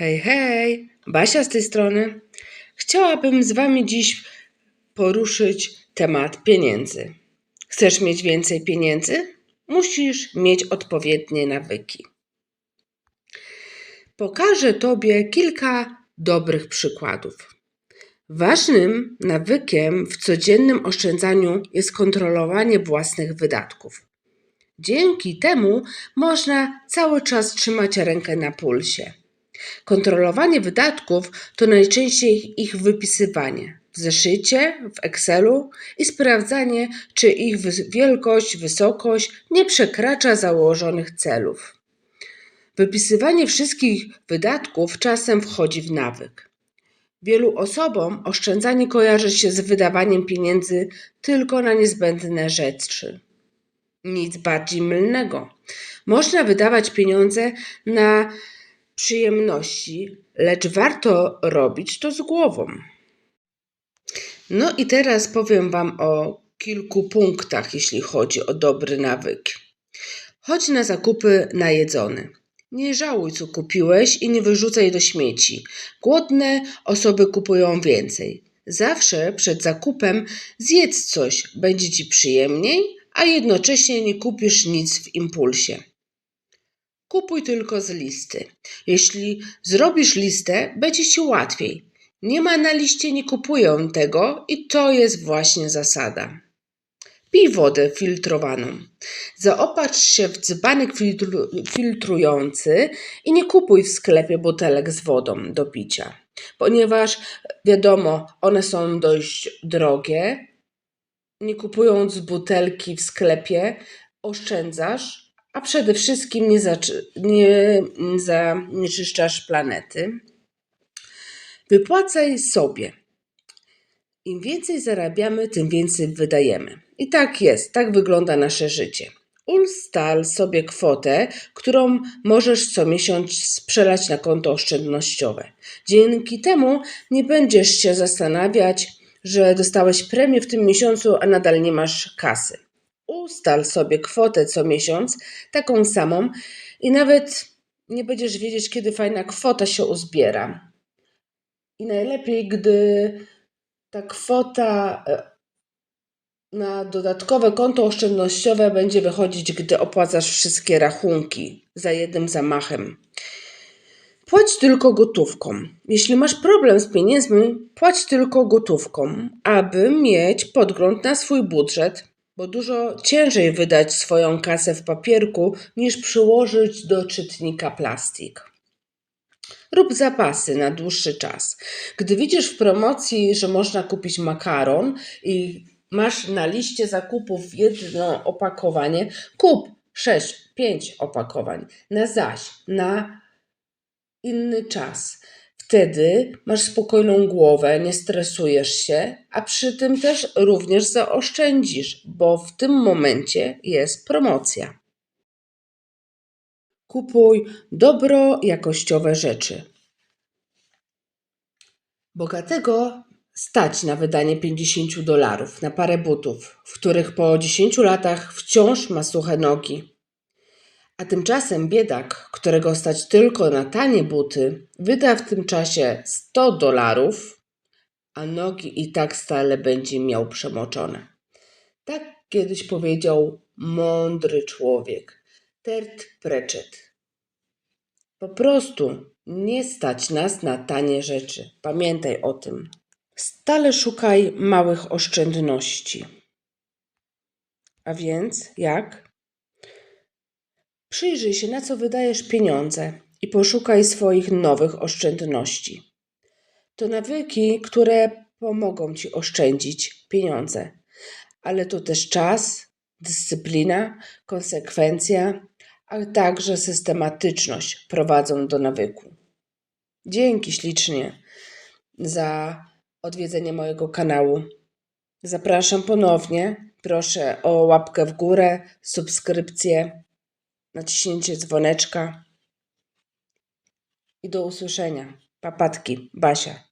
Hej, hej, Basia z tej strony. Chciałabym z Wami dziś poruszyć temat pieniędzy. Chcesz mieć więcej pieniędzy? Musisz mieć odpowiednie nawyki. Pokażę Tobie kilka dobrych przykładów. Ważnym nawykiem w codziennym oszczędzaniu jest kontrolowanie własnych wydatków. Dzięki temu można cały czas trzymać rękę na pulsie. Kontrolowanie wydatków to najczęściej ich wypisywanie w zeszycie, w Excelu i sprawdzanie, czy ich wielkość, wysokość nie przekracza założonych celów. Wypisywanie wszystkich wydatków czasem wchodzi w nawyk. Wielu osobom oszczędzanie kojarzy się z wydawaniem pieniędzy tylko na niezbędne rzeczy. Nic bardziej mylnego. Można wydawać pieniądze na przyjemności, lecz warto robić to z głową. No i teraz powiem Wam o kilku punktach, jeśli chodzi o dobry nawyk. Chodź na zakupy najedzone. Nie żałuj, co kupiłeś i nie wyrzucaj do śmieci. Głodne osoby kupują więcej. Zawsze przed zakupem zjedz coś, będzie Ci przyjemniej, a jednocześnie nie kupisz nic w impulsie. Kupuj tylko z listy. Jeśli zrobisz listę, będzie ci łatwiej. Nie ma na liście, nie kupuję tego i to jest właśnie zasada. Pij wodę filtrowaną. Zaopatrz się w dzbanek filtru, filtrujący i nie kupuj w sklepie butelek z wodą do picia, ponieważ wiadomo, one są dość drogie. Nie kupując butelki w sklepie, oszczędzasz, a przede wszystkim nie, zaczy- nie zanieczyszczasz planety. Wypłacaj sobie. Im więcej zarabiamy, tym więcej wydajemy. I tak jest, tak wygląda nasze życie. Ustal sobie kwotę, którą możesz co miesiąc przelać na konto oszczędnościowe. Dzięki temu nie będziesz się zastanawiać, że dostałeś premię w tym miesiącu, a nadal nie masz kasy. Ustal sobie kwotę co miesiąc, taką samą, i nawet nie będziesz wiedzieć, kiedy fajna kwota się uzbiera. I najlepiej, gdy ta kwota e, na dodatkowe konto oszczędnościowe będzie wychodzić, gdy opłacasz wszystkie rachunki za jednym zamachem. Płać tylko gotówką. Jeśli masz problem z pieniędzmi, płać tylko gotówką, aby mieć podgląd na swój budżet, bo dużo ciężej wydać swoją kasę w papierku niż przyłożyć do czytnika plastik. Rób zapasy na dłuższy czas. Gdy widzisz w promocji, że można kupić makaron i masz na liście zakupów jedno opakowanie, kup 6-5 opakowań na zaś, na inny czas. Wtedy masz spokojną głowę, nie stresujesz się, a przy tym też również zaoszczędzisz, bo w tym momencie jest promocja. Kupuj dobro jakościowe rzeczy. Bogatego stać na wydanie 50 dolarów na parę butów, w których po 10 latach wciąż ma suche nogi. A tymczasem biedak, którego stać tylko na tanie buty, wyda w tym czasie 100 dolarów, a nogi i tak stale będzie miał przemoczone. Tak kiedyś powiedział mądry człowiek, Tert Prechet. Po prostu nie stać nas na tanie rzeczy. Pamiętaj o tym. Stale szukaj małych oszczędności. A więc jak? Przyjrzyj się, na co wydajesz pieniądze i poszukaj swoich nowych oszczędności. To nawyki, które pomogą ci oszczędzić pieniądze, ale to też czas, dyscyplina, konsekwencja, a także systematyczność prowadzą do nawyku. Dzięki ślicznie za odwiedzenie mojego kanału. Zapraszam ponownie. Proszę o łapkę w górę, subskrypcję, naciśnięcie dzwoneczka i do usłyszenia. Papatki, Basia.